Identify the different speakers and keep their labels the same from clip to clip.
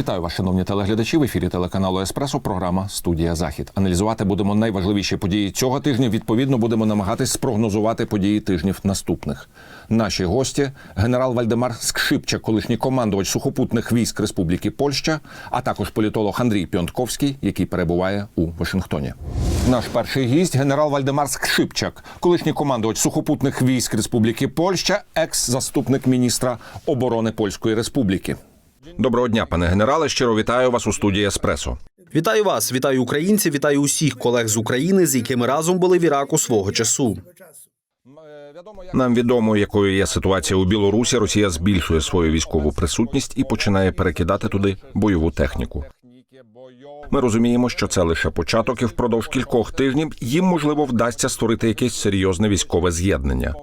Speaker 1: Вітаю вас, шановні телеглядачі. В ефірі телеканалу Еспресо. Програма Студія Захід. Аналізувати будемо найважливіші події цього тижня. Відповідно, будемо намагатись спрогнозувати події тижнів наступних. Наші гості генерал Вальдемар Скшипчак, колишній командувач сухопутних військ Республіки Польща, а також політолог Андрій Піонтковський, який перебуває у Вашингтоні. Наш перший гість генерал Вальдемар Скшипчак, колишній командувач сухопутних військ Республіки Польща, екс-заступник міністра оборони Польської Республіки. Доброго дня, пане генерале. Щиро вітаю вас у студії Еспресо.
Speaker 2: Вітаю вас, вітаю українців, вітаю усіх колег з України, з якими разом були в Іраку свого часу.
Speaker 1: Нам відомо, якою є ситуація у Білорусі. Росія збільшує свою військову присутність і починає перекидати туди бойову техніку. Ми розуміємо, що це лише початок, і впродовж кількох тижнів їм можливо вдасться створити якесь серйозне військове з'єднання.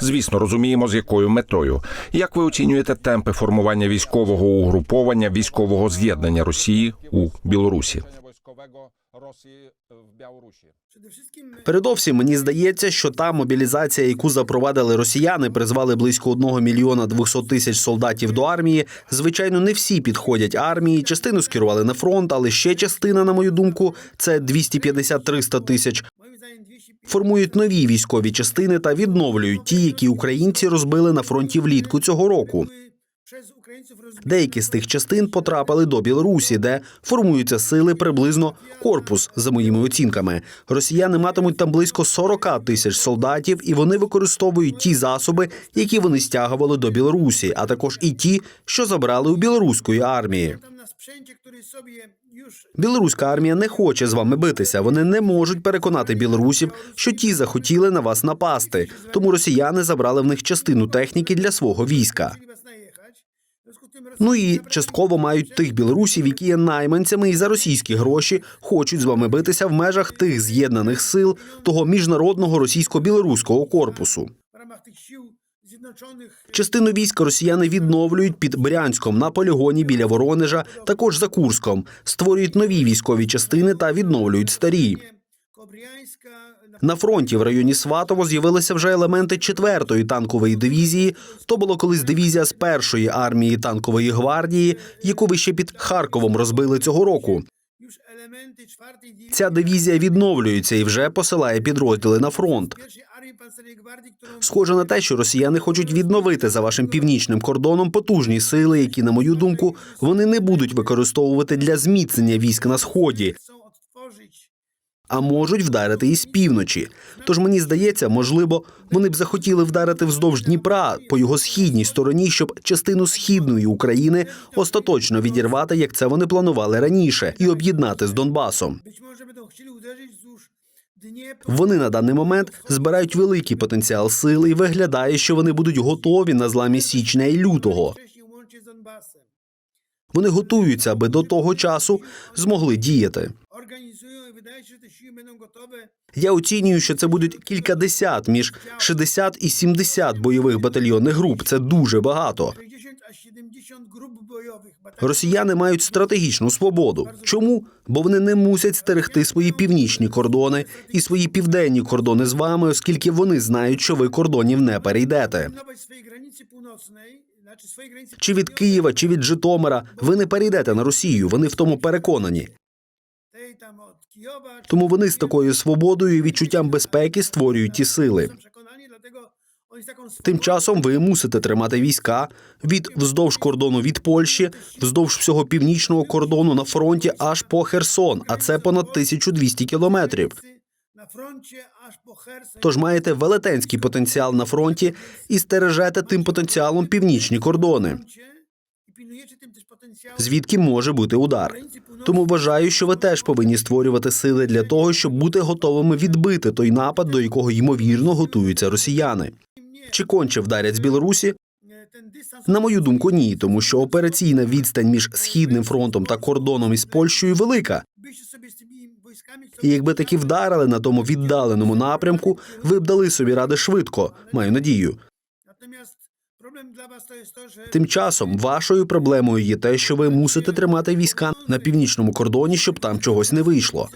Speaker 1: Звісно, розуміємо, з якою метою. Як ви оцінюєте темпи формування військового угруповання військового з'єднання Росії у Білорусі?
Speaker 2: Передовсім мені здається, що та мобілізація, яку запровадили росіяни, призвали близько 1 мільйона 200 тисяч солдатів до армії. Звичайно, не всі підходять армії. Частину скерували на фронт, але ще частина, на мою думку, це 250-300 тисяч. Формують нові військові частини та відновлюють ті, які українці розбили на фронті влітку цього року. Деякі з тих частин потрапили до Білорусі, де формуються сили приблизно корпус, за моїми оцінками. Росіяни матимуть там близько 40 тисяч солдатів, і вони використовують ті засоби, які вони стягували до Білорусі, а також і ті, що забрали у білоруської армії. Білоруська армія не хоче з вами битися. Вони не можуть переконати білорусів, що ті захотіли на вас напасти. Тому росіяни забрали в них частину техніки для свого війська. Ну і частково мають тих білорусів, які є найманцями і за російські гроші хочуть з вами битися в межах тих з'єднаних сил того міжнародного російсько-білоруського корпусу. Частину війська росіяни відновлюють під Брянськом на полігоні біля Воронежа, також за Курском, створюють нові військові частини та відновлюють старі. На фронті в районі Сватово з'явилися вже елементи четвертої танкової дивізії. То було колись дивізія з першої армії танкової гвардії, яку ви ще під Харковом розбили цього року. Ця дивізія відновлюється і вже посилає підрозділи на фронт. Схоже на те, що росіяни хочуть відновити за вашим північним кордоном потужні сили, які, на мою думку, вони не будуть використовувати для зміцнення військ на сході, а можуть вдарити із півночі. Тож мені здається, можливо, вони б захотіли вдарити вздовж Дніпра по його східній стороні, щоб частину східної України остаточно відірвати, як це вони планували раніше, і об'єднати з Донбасом. Вони на даний момент збирають великий потенціал сил і виглядає, що вони будуть готові на зламі січня і лютого. Вони готуються, аби до того часу змогли діяти. Я оцінюю, що це будуть кількадесят між 60 і 70 бойових батальйонних груп. Це дуже багато.
Speaker 3: 60 a 70 grup bojowych batalionów.
Speaker 2: Росіяни мають стратегічну свободу. Чому? Бо вони не мусять стерегти свої північні кордони і свої південні кордони з вами, оскільки вони знають, що ви кордонів не перейдете. Чи від Києва, чи від Житомира ви не перейдете на Росію. Вони в тому переконані. Тому вони з такою свободою і відчуттям безпеки створюють ті сили. Тим часом ви мусите тримати війська від вздовж кордону від Польщі, вздовж всього північного кордону на фронті аж по Херсон, а це понад 1200 кілометрів. Тож маєте велетенський потенціал на фронті і стережете тим потенціалом північні кордони, звідки може бути удар. Тому вважаю, що ви теж повинні створювати сили для того, щоб бути готовими відбити той напад, до якого ймовірно готуються росіяни. Чи конче вдарять з Білорусі? На мою думку, ні, тому що операційна відстань між східним фронтом та кордоном із Польщею велика. І якби таки wдарили на тому віддаленому напрямку, ви б дали собі ради швидко. Маю надію. Тим часом вашою проблемою є те, що ви мусите тримати війська на північному кордоні, щоб там чогось не вийшло.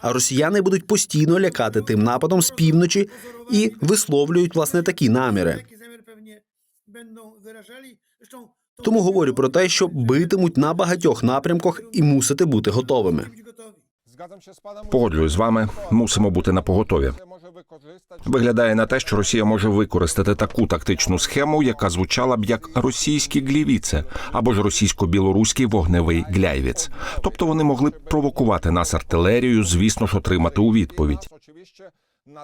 Speaker 2: А росіяни будуть постійно лякати тим нападом з півночі і висловлюють власне такі наміри. Тому говорю про те, що битимуть на багатьох напрямках і мусите бути готовими.
Speaker 1: Погоджуюсь з вами, мусимо бути на поготові. Виглядає на те, що Росія може використати таку тактичну схему, яка звучала б як російські глівіце або ж російсько-білоруський вогневий гляйвіц. Тобто вони могли б провокувати нас артилерією, звісно ж, отримати у відповідь.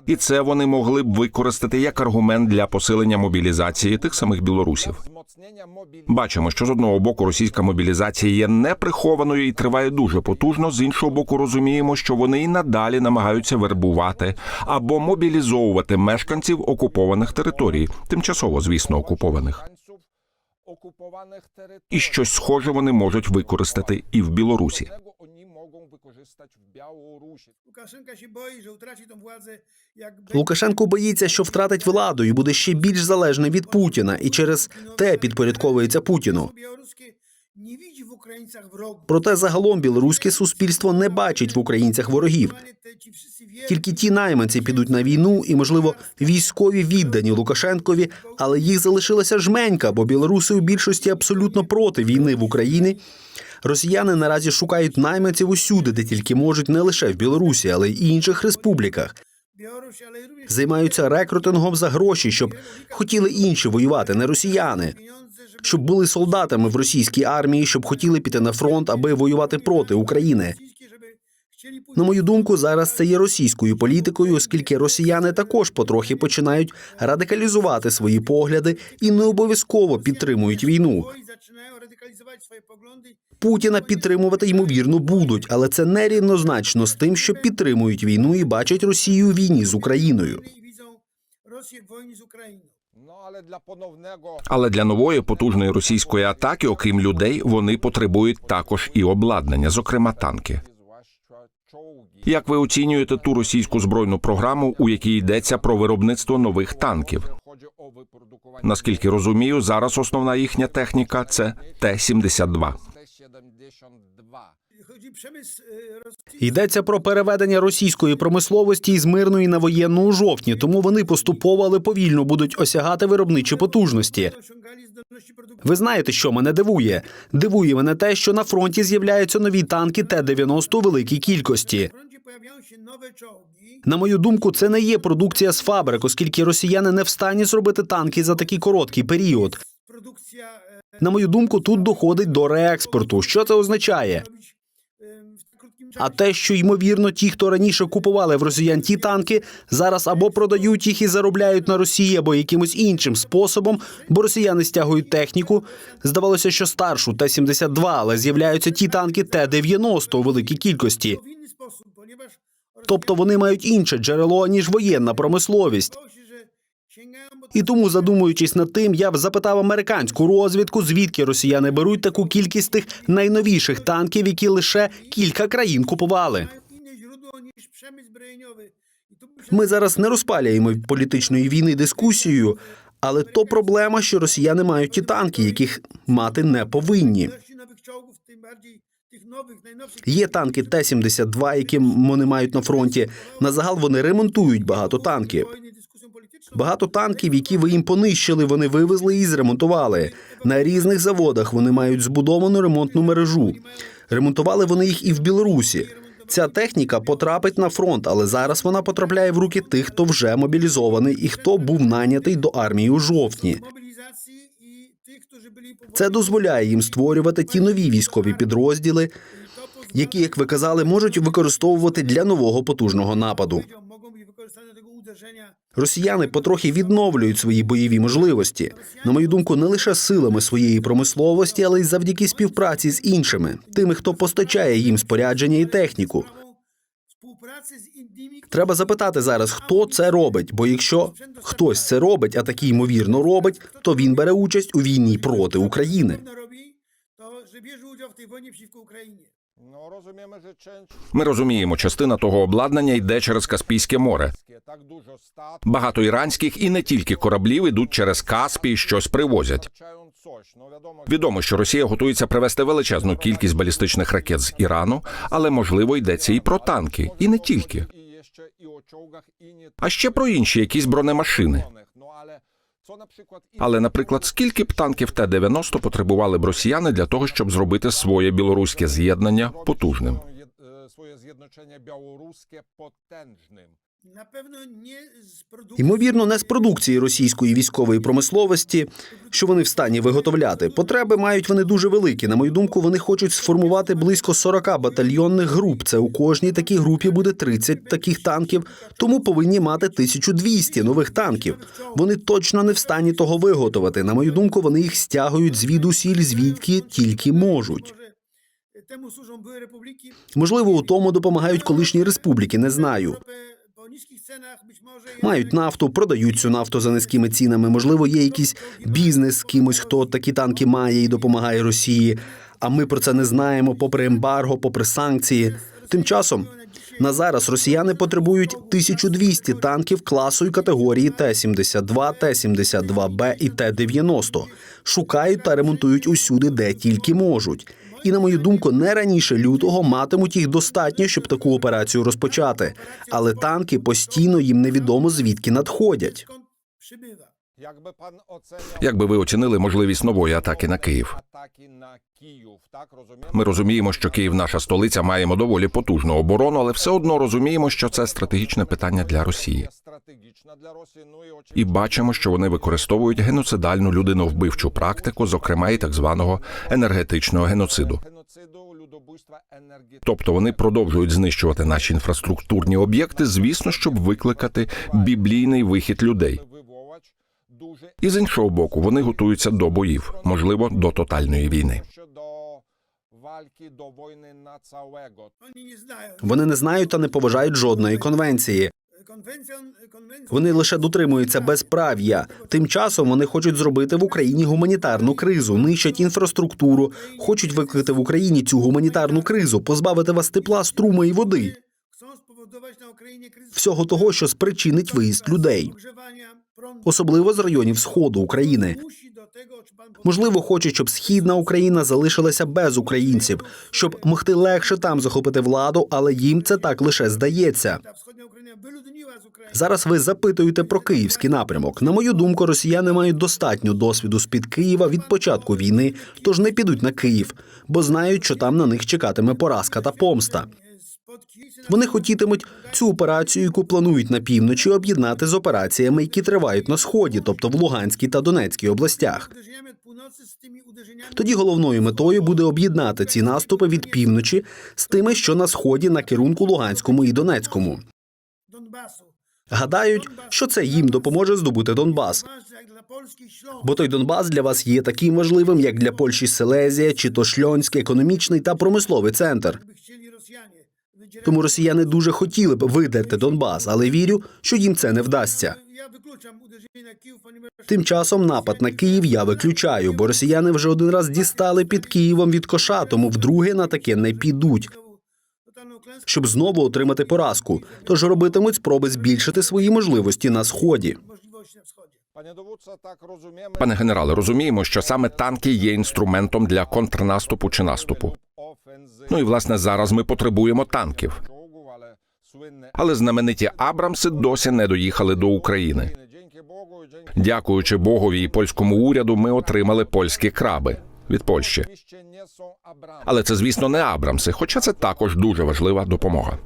Speaker 1: І це вони могли б використати як аргумент для посилення мобілізації тих самих білорусів. Бачимо, що з одного боку російська мобілізація є неприхованою і триває дуже потужно. З іншого боку, розуміємо, що вони і надалі намагаються вербувати або мобілізовувати мешканців окупованих територій, тимчасово, звісно, окупованих. І щось схоже вони можуть використати і в Білорусі.
Speaker 3: Łukaszenka się boi, że utraci tą władzę, jak
Speaker 2: Лукашенко боїться, що втратить владу і буде ще більш залежний від Путіна, і через те підпорядковується Путіну.
Speaker 3: nie widzi w Ukraińcach wrogów.
Speaker 2: Проте загалом білоруське суспільство не бачить в українцях ворогів. Тільки ті найманці підуть на війну, і, можливо, військові віддані Лукашенкові, але їх залишилася жменька, бо білоруси у більшості абсолютно проти війни в Україні. Росіяни наразі шукають найманців усюди, де тільки можуть, не лише в Білорусі, але й інших республіках. Займаються рекрутингом за гроші, щоб хотіли інші воювати, не росіяни. Щоб були солдатами в російській армії, щоб хотіли піти на фронт, аби воювати проти України. На мою думку, зараз це є російською політикою, оскільки росіяни також потрохи починають радикалізувати свої погляди і не обов'язково підтримують війну. Путіна підтримувати ймовірно будуть, але це не рівнозначно з тим, що підтримують війну і бачать Росію у війні з Україною.
Speaker 3: W wojnie z Ukrainą.
Speaker 1: Але для нової потужної російської атаки, окрім людей, вони потребують також і обладнання, зокрема танки. Як ви оцінюєте ту російську збройну програму, у якій йдеться про виробництво нових танків? Наскільки розумію, зараз основна їхня техніка це Т-72.
Speaker 3: Chodzi przemysł e, rosyjski.
Speaker 2: Йдеться про переведення російської промисловості із мирної на воєнну у жовтні, тому вони поступово, але повільно будуть осягати виробничі потужності. Ви знаєте, що мене дивує? Дивує мене те, що на фронті з'являються нові танки Т-90 у великій кількості. На мою думку, це не є продукція з фабрик, оскільки росіяни не встані зробити танки за такий короткий період.
Speaker 3: E,
Speaker 2: На мою думку, тут доходить до реекспорту. Що це означає?
Speaker 3: krótkim
Speaker 2: А те, що ймовірно, ті, хто раніше купували в росіян ті танки, зараз або продають їх і заробляють на Росії, або якимось іншим способом, бо росіяни стягують техніку. Здавалося, що старшу Т-72, ale з'являються ті танки Т-90 у великій кількості. Тобто вони мають інше джерело ніж воєнна промисловість. І тому, задумуючись над тим, я б запитав американську розвідку, звідки росіяни беруть таку кількість тих найновіших танків, які лише кілька країн купували. Ми зараз не розпалюємо політичної війни дискусією, але то проблема, що росіяни мають ті танки, яких мати не повинні. Є танки Т-72, які вони мають на фронті. На загал вони ремонтують багато танків.
Speaker 3: Dyskusją polityczną.
Speaker 2: Багато танків, які ви їм понищили, вони вивезли і зремонтували. На різних заводах вони мають збудовану ремонтну мережу. Ремонтували вони їх і в Білорусі. Ця техніка потрапить на фронт, але зараз вона потрапляє в руки тих, хто вже мобілізований і хто був нанятий до армії у жовтні. Це дозволяє їм створювати ті нові військові підрозділи, які, як ви казали, можуть використовувати для нового потужного нападу. Росіяни потрохи відновлюють свої бойові можливості. На мою думку, не лише силами своєї промисловості, але й завдяки співпраці з іншими, тими, хто постачає їм спорядження і техніку. Треба запитати зараз, хто це робить. Бо якщо хтось це робить, а такі ймовірно робить, то він бере участь у війні проти України.
Speaker 3: Ukrainie.
Speaker 1: Ми розуміємо, частина того обладнання йде через Каспійське море. Багато іранських і не тільки кораблів ідуть через Каспій, щось привозять. Відомо, що Росія готується привезти величезну кількість балістичних ракет з Ірану, але можливо йдеться і про танки, і не тільки. А ще про інші якісь бронемашини. Але, наприклад, скільки б танків Т-90 потребували б росіяни для того, щоб зробити своє білоруське з'єднання потужним? Своє з'єднання білоруське потужним.
Speaker 2: Ймовірно, не з продукції російської військової промисловості, що вони в стані виготовляти. Потреби мають вони дуже великі. На мою думку, вони хочуть сформувати близько 40 батальйонних груп. Це у кожній такій групі буде 30 таких танків, тому повинні мати 1200 нових танків. Вони точно не в стані того виготовити. На мою думку, вони їх стягують звідусіль, звідки тільки можуть. Можливо, у тому допомагають колишні республіки. Не знаю. Мають нафту, продають цю нафту за низькими цінами. Можливо, є якийсь бізнес з кимось, хто такі танки має і допомагає Росії. А ми про це не знаємо, попри ембарго, попри санкції. Тим часом на зараз росіяни потребують 1200 танків класу і категорії Т-72, Т-72Б і Т-90. Шукають та ремонтують усюди, де тільки можуть. І на мою думку, не раніше лютого матимуть їх достатньо, щоб таку операцію розпочати. Але танки постійно їм невідомо звідки надходять.
Speaker 3: Skąd przybywa?
Speaker 1: Як би ви оцінили можливість нової атаки на Київ? Ми розуміємо, що Київ, наша столиця, маємо доволі потужну оборону, але все одно розуміємо, що це стратегічне питання для Росії. І бачимо, що вони використовують геноцидальну людиновбивчу практику, зокрема і так званого енергетичного геноциду. Тобто вони продовжують знищувати наші інфраструктурні об'єкти, звісно, щоб викликати біблійний вихід людей. І з іншого боку, вони готуються до боїв, можливо, до тотальної війни.
Speaker 2: Вони не знають та не поважають жодної конвенції. Вони лише дотримуються безправ'я. Тим часом вони хочуть зробити в Україні гуманітарну кризу, нищать інфраструктуру, хочуть викликати в Україні цю гуманітарну кризу, позбавити вас тепла, струму і води, всього того, що спричинить виїзд людей. Особливо з районів сходу України. Можливо, хочуть, щоб східна Україна залишилася без українців, щоб могти легше там захопити владу, але їм це так лише здається. Зараз ви запитуєте про київський напрямок. На мою думку, росіяни мають достатньо досвіду з під Києва від початку війни, тож не підуть на Київ, бо знають, що там на них чекатиме поразка та помста. Вони хотітимуть цю операцію, яку планують на півночі, об'єднати з операціями, які тривають на сході, тобто в Луганській та Донецькій областях. Тоді головною метою буде об'єднати ці наступи від півночі з тими, що на сході на керунку Луганському і Донецькому. Гадають, що це їм допоможе здобути Донбас. Бо той Донбас для вас є таким важливим, як для Польщі Селезія чи то Шльонськ, економічний та промисловий центр. Тому росіяни дуже хотіли б видерти Донбас, але вірю, що їм це не вдасться. Тим часом напад на Київ я виключаю, бо росіяни вже один раз дістали під Києвом від коша, тому вдруге на таке не підуть, щоб знову отримати поразку. Тож робитимуть спроби збільшити свої можливості на сході.
Speaker 1: Пане генерале, розуміємо, що саме танки є інструментом для контрнаступу чи наступу. Ну і власне зараз ми потребуємо танків. Але знамениті Абрамси досі не доїхали до України. Дякуючи Богові і польському уряду, ми отримали польські краби від Польщі. Але це, звісно, не Абрамси, хоча це також дуже важлива допомога.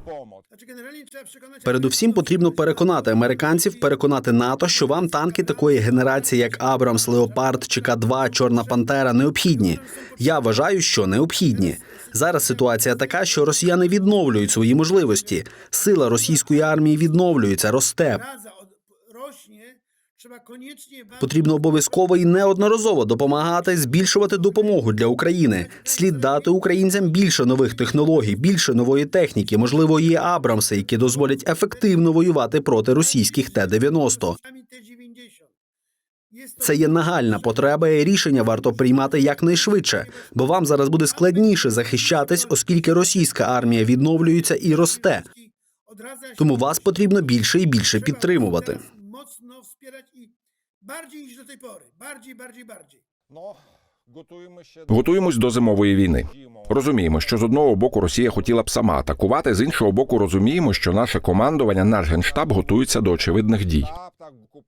Speaker 2: Передусім потрібно переконати американців, переконати НАТО, що вам танки такої генерації, як Абрамс, Леопард чи К-2, Чорна Пантера, необхідні. Я вважаю, що необхідні. Зараз ситуація така, що росіяни відновлюють свої можливості. Сила російської армії відновлюється, росте. Потрібно обов'язково і неодноразово допомагати збільшувати допомогу для України. Слід дати українцям більше нових технологій, більше нової техніки. Можливо, є Абрамси, які дозволять ефективно воювати проти російських Т-90.
Speaker 3: sami T-90. Jest to
Speaker 2: Це є нагальна потреба, і рішення варто приймати якнайшвидше, бо вам зараз буде складніше захищатись, оскільки російська армія відновлюється і росте. Тому вас потрібно більше і більше підтримувати.
Speaker 3: Wspierać i bardziej niż do tej pory. Bardziej, bardziej, bardziej.
Speaker 1: Готуємось до зимової війни. Розуміємо, що з одного боку Росія хотіла б сама атакувати, з іншого боку, розуміємо, що наше командування, наш генштаб готується до очевидних дій.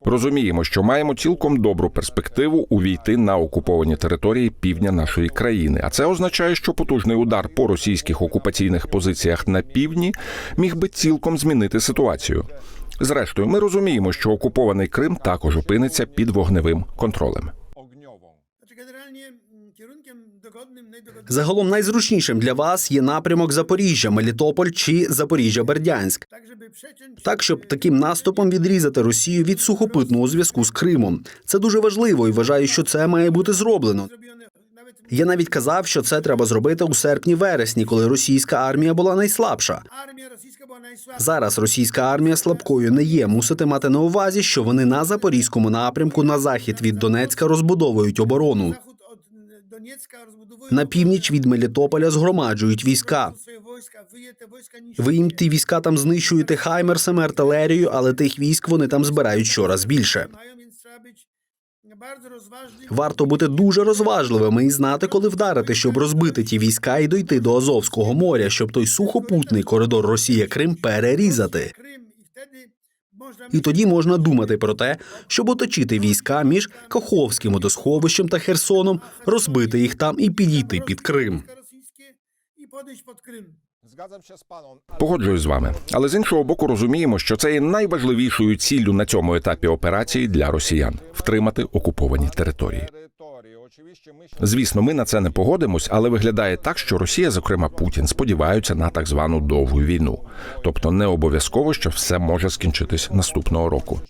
Speaker 1: Розуміємо, що маємо цілком добру перспективу увійти на окуповані території півдня нашої країни. А це означає, що потужний удар по російських окупаційних позиціях на півдні міг би цілком змінити ситуацію. Зрештою, ми розуміємо, що окупований Крим також опиниться під вогневим контролем.
Speaker 2: Загалом найзручнішим для вас є напрямок Запоріжжя, Мелітополь чи Запоріжжя-Бердянськ. Так, щоб таким наступом відрізати Росію від сухопутного зв'язку з Кримом. Це дуже важливо і вважаю, що це має бути зроблено. Я навіть казав, що це треба зробити у серпні-вересні, коли російська армія була найслабша. Зараз російська армія слабкою не є. Мусите мати на увазі, що вони на запорізькому напрямку на захід від Донецька розбудовують оборону. На північ від Мелітополя згромаджують війська. Ви їм ті війська там знищуєте хаймерсами, артилерією, але тих військ вони там збирають щораз більше. Варто бути дуже розважливими і знати, коли вдарити, щоб розбити ті війська і дойти до Азовського моря, щоб той сухопутний коридор Росія Крим перерізати.
Speaker 3: І
Speaker 2: тоді можна думати про те, щоб оточити війська між Каховським водосховищем та Херсоном, розбити їх там і підійти під Крим.
Speaker 1: Погоджуюсь з вами, але з іншого боку, розуміємо, що це є найважливішою ціллю на цьому етапі операції для росіян втримати окуповані території. Звісно, ми на це не погодимось, але виглядає так, що Росія, зокрема Путін, сподіваються на так звану довгу війну. Тобто не обов'язково, що все може скінчитись наступного року.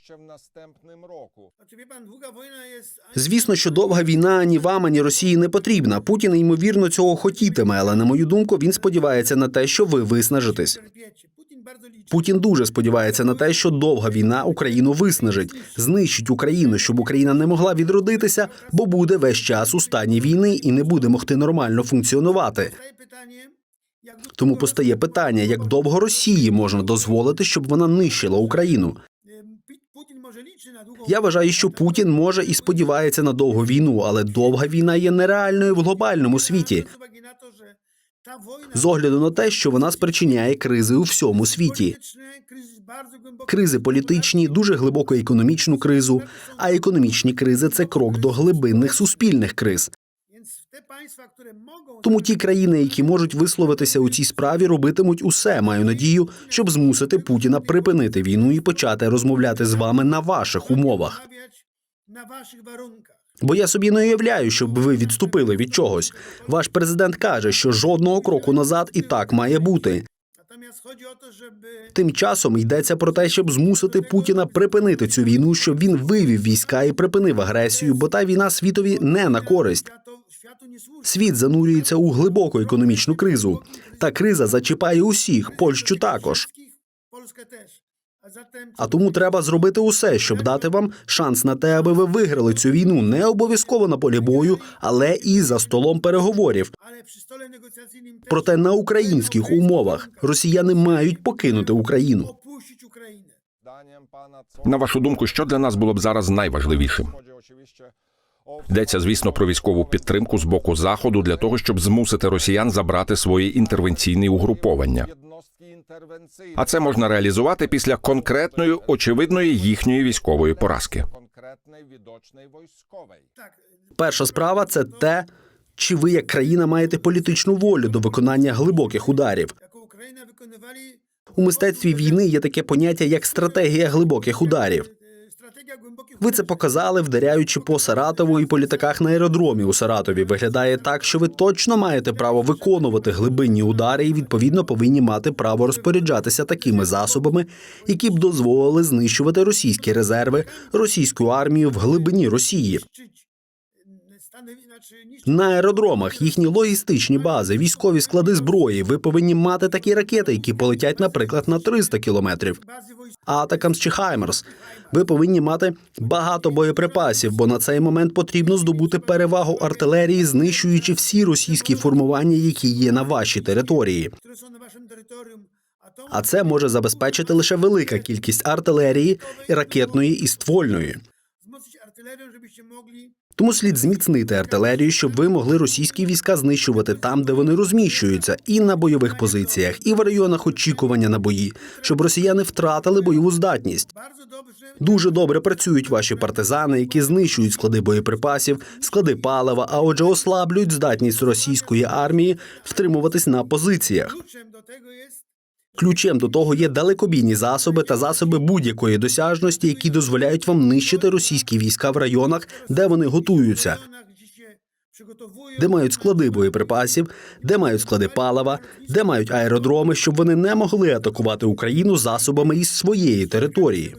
Speaker 2: Звісно, що довга війна ані вам, ані Росії не потрібна. Путін ймовірно цього хотітиме, але на мою думку, він сподівається на те, що ви виснажитесь. Путін дуже сподівається на те, що довга війна Україну виснажить, знищить Україну, щоб Україна не могла відродитися, бо буде весь час у стані війни і не буде могти нормально функціонувати. Тому постає питання, як довго Росії можна дозволити, щоб вона нищила Україну. Я вважаю, що Путін може і сподівається на довгу війну, але довга війна є нереальною в глобальному світі з огляду на те, що вона спричиняє кризи у всьому світі. Кризи політичні, дуже глибоку економічну кризу. А економічні кризи це крок до глибинних суспільних криз. Тому ті країни, які можуть висловитися у цій справі, робитимуть усе. Маю надію, щоб змусити Путіна припинити війну і почати розмовляти з вами на ваших умовах. Бо я собі не уявляю, щоб ви відступили від чогось. Ваш президент каже, що жодного кроку назад і так має бути.
Speaker 3: To,
Speaker 2: Тим часом йдеться про те, щоб змусити Путіна припинити цю війну, щоб він вивів війська і припинив агресію, бо та війна світові не на користь. Світ занурюється у глибоку економічну кризу. Та криза зачіпає усіх, Польщу також. А тому треба зробити усе, щоб дати вам шанс на те, аби ви виграли цю війну не обов'язково на полі бою, але і за столом переговорів. Проте на українських умовах росіяни мають покинути Україну.
Speaker 1: На вашу думку, що для нас було б зараз найважливішим? Йдеться, звісно, про військову підтримку з боку заходу для того, щоб змусити росіян забрати свої інтервенційні угруповання. А це можна реалізувати після конкретної, очевидної їхньої військової поразки.
Speaker 2: Перша справа це те, чи ви як країна маєте політичну волю до виконання глибоких ударів. У мистецтві війни є таке поняття як стратегія глибоких ударів. Ви це показали, вдаряючи по Саратову і по літаках на аеродромі у Саратові. Виглядає так, що ви точно маєте право виконувати глибинні удари і відповідно повинні мати право розпоряджатися такими засобами, які б дозволили знищувати російські резерви, російську армію в глибині Росії. На аеродромах їхні логістичні бази, військові склади зброї. Ви повинні мати такі ракети, які полетять, наприклад, на 300 кілометрів. Атакамс чи Хаймерс. Ви повинні мати багато боєприпасів, бо на цей момент потрібно здобути перевагу артилерії, знищуючи всі російські формування, які є на вашій території. А це може забезпечити лише велика кількість артилерії, ракетної і ствольної. Тому слід зміцнити артилерію, щоб ви могли російські війська знищувати там, де вони розміщуються, і на бойових позиціях, і в районах очікування на бої, щоб росіяни втратили бойову здатність. Дуже добре працюють ваші партизани, які знищують склади боєприпасів, склади палива, а отже, ослаблюють здатність російської армії втримуватись на позиціях. Ключем до того є далекобійні засоби та засоби будь-якої досяжності, які дозволяють вам нищити російські війська в районах, де вони готуються, де мають склади боєприпасів, де мають склади палива, де мають аеродроми, щоб вони не могли атакувати Україну засобами із своєї території.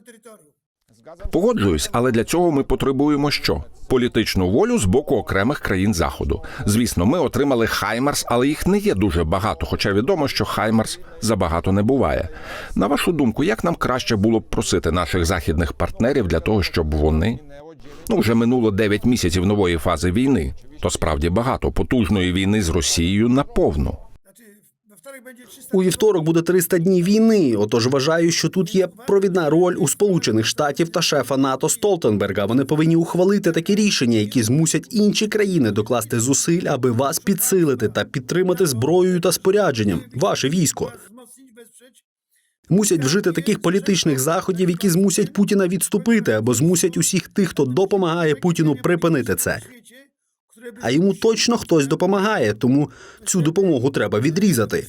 Speaker 1: Погоджуюсь, але для цього ми потребуємо що? Політичну волю з боку окремих країн заходу. Звісно, ми отримали Хаймарс, але їх не є дуже багато. Хоча відомо, що Хаймарс забагато не буває. На вашу думку, як нам краще було б просити наших західних партнерів для того, щоб вони ну вже минуло 9 місяців нової фази війни. То справді багато потужної війни з Росією наповну.
Speaker 2: У вівторок буде 300 днів війни. Отож вважаю, що тут є провідна роль у Сполучених Штатів та шефа НАТО Столтенберга. Вони повинні ухвалити такі рішення, які змусять інші країни докласти зусиль, аби вас підсилити та підтримати зброєю та спорядженням. Ваше військо мусять вжити таких політичних заходів, які змусять Путіна відступити або змусять усіх тих, хто допомагає Путіну, припинити це. А йому точно хтось допомагає, тому цю допомогу треба відрізати.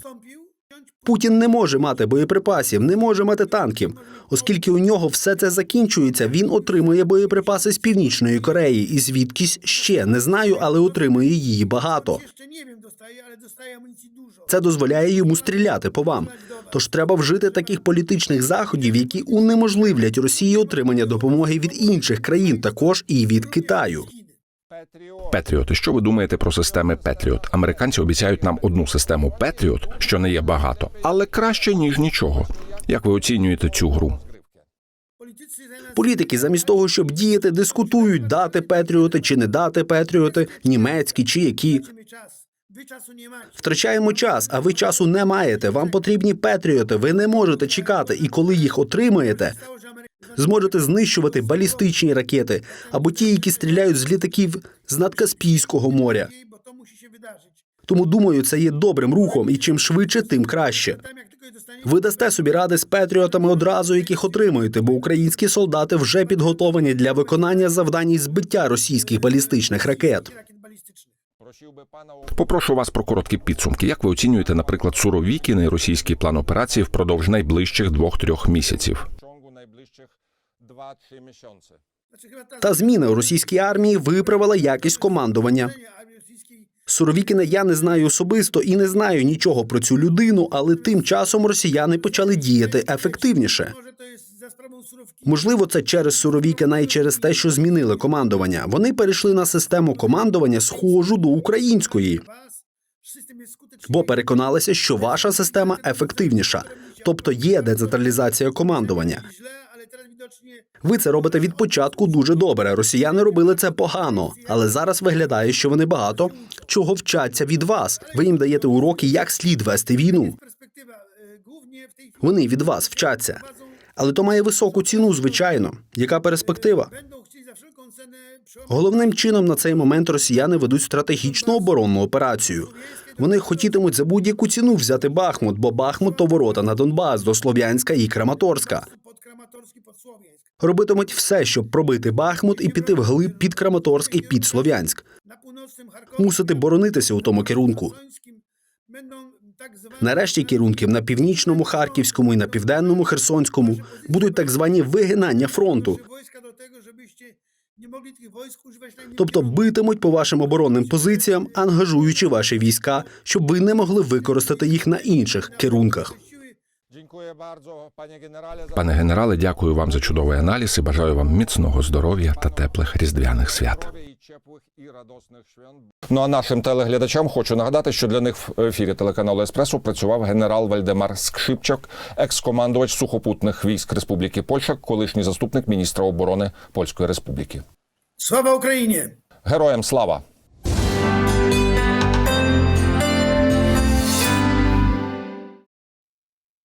Speaker 2: Путін не може мати боєприпасів, не може мати танків, оскільки у нього все це закінчується. Він отримує боєприпаси з північної Кореї і звідкись ще не знаю, але отримує її багато. Це дозволяє йому стріляти по вам. Тож треба вжити таких політичних заходів, які унеможливлять Росії отримання допомоги від інших країн, також і від Китаю.
Speaker 1: Петріот, що ви думаєте про системи Петріот? Американці обіцяють нам одну систему Петріот, що не є багато, але краще ніж нічого. Як ви оцінюєте цю гру?
Speaker 2: Політики замість того, щоб діяти, дискутують, дати Петріоти чи не дати Петріоти, німецькі чи які. Втрачаємо час, а ви часу не маєте. Вам потрібні Петріоти. Ви не можете чекати. І коли їх отримаєте, зможете знищувати балістичні ракети або ті, які стріляють з літаків з надкаспійського моря. Тому думаю, це є добрим рухом, і чим швидше, тим краще. Ви дасте собі ради з Петріотами одразу, яких отримуєте, бо українські солдати вже підготовлені для виконання завдань збиття російських балістичних ракет.
Speaker 1: Попрошу вас про короткі підсумки. Як ви оцінюєте, наприклад, Суровікіни і російський план операції впродовж найближчих двох-трьох місяців?
Speaker 2: Та зміна у російській армії виправила якість командування. Суровікіна я не знаю особисто і не знаю нічого про цю людину, але тим часом росіяни почали діяти ефективніше. Можливо, це через Суровікіна і через те, що змінили командування. Вони перейшли на систему командування, схожу до української, бо переконалися, що ваша система ефективніша, тобто є децентралізація командування. Ви це робите від початку дуже добре. Росіяни робили це погано, але зараз виглядає, що вони багато чого вчаться від вас. Ви їм даєте уроки, як слід вести війну. Вони від вас вчаться. Але то має високу ціну, звичайно. Яка перспектива? Головним чином на цей момент росіяни ведуть стратегічну оборонну операцію. Вони хотітимуть за будь-яку ціну взяти Бахмут, бо Бахмут то ворота на Донбас до Слов'янська і Краматорська. Робитимуть все, щоб пробити Бахмут і піти вглиб під Краматорськ і під Слов'янськ. Мусити боронитися у тому керунку. Нарешті керунків на північному, харківському і на південному Херсонському будуть так звані вигинання фронту, тобто битимуть по вашим оборонним позиціям, ангажуючи ваші війська, щоб ви не могли використати їх на інших керунках.
Speaker 1: Пане генерале, дякую вам за чудовий аналіз і бажаю вам міцного здоров'я та теплих різдвяних свят. Ну а нашим телеглядачам хочу нагадати, що для них в ефірі телеканалу Еспресо працював генерал Вальдемар Скшипчак, екс-командувач сухопутних військ Республіки Польща, колишній заступник міністра оборони Польської Республіки.
Speaker 3: Sława Ukrainie!
Speaker 1: Героям слава!